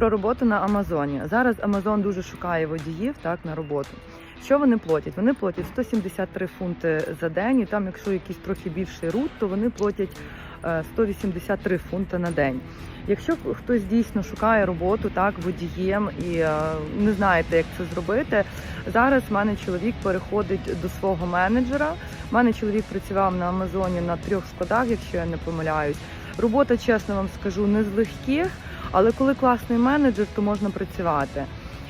Про роботу на Амазоні. Зараз Амазон дуже шукає водіїв так на роботу. Що вони платять? Вони платять 173 фунти за день, і там, якщо якийсь трохи більший рут, то вони платять е, 183 фунти на день. Якщо хтось дійсно шукає роботу так водієм і е, не знаєте, як це зробити, зараз в мене чоловік переходить до свого менеджера. У мене чоловік працював на Амазоні на трьох складах, якщо я не помиляюсь. Робота, чесно вам скажу, не з легких, але коли класний менеджер, то можна працювати.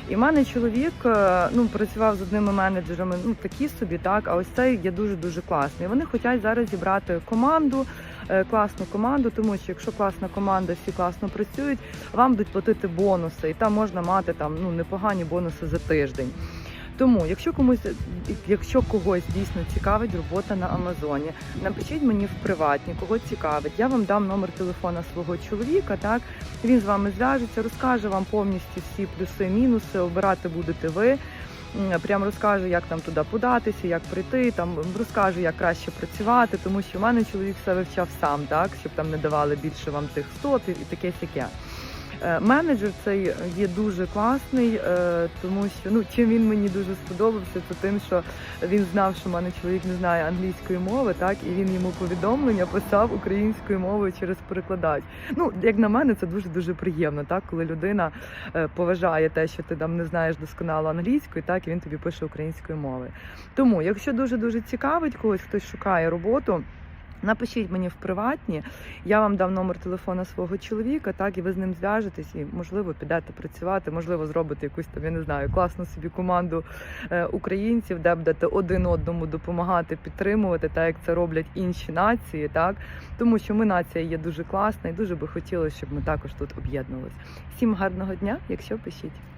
І в мене чоловік е, ну, працював з одними менеджерами, ну такі собі, так. А ось цей є дуже дуже класний. Вони хочуть зараз зібрати команду, е, класну команду, тому що якщо класна команда, всі класно працюють, вам будуть платити бонуси, і там можна мати там ну непогані бонуси за тиждень. Тому, якщо комусь, якщо когось дійсно цікавить робота на Амазоні, напишіть мені в приватні, кого цікавить. Я вам дам номер телефона свого чоловіка. Так він з вами зв'яжеться, розкаже вам повністю всі плюси, мінуси. Обирати будете ви. Прям розкаже, як там туди податися, як прийти, там розкаже, як краще працювати, тому що в мене чоловік все вивчав сам, так щоб там не давали більше вам тих стопів і таке сяке. Е, Менеджер цей є дуже класний, е, тому що ну чим він мені дуже сподобався, це тим, що він знав, що в мене чоловік не знає англійської мови, так і він йому повідомлення писав українською мовою через перекладач. Ну як на мене, це дуже дуже приємно, так коли людина е, поважає те, що ти там не знаєш досконало англійської, так і він тобі пише українською мовою. Тому, якщо дуже дуже цікавить когось, хтось шукає роботу. Напишіть мені в приватні, я вам дам номер телефона свого чоловіка, так і ви з ним зв'яжетесь, і можливо підете працювати, можливо, зробите якусь там, я не знаю, класну собі команду е, українців, де будете один одному допомагати, підтримувати, так як це роблять інші нації, так тому що ми нація є дуже класна і дуже би хотілося, щоб ми також тут об'єднувалися. Всім гарного дня, якщо пишіть.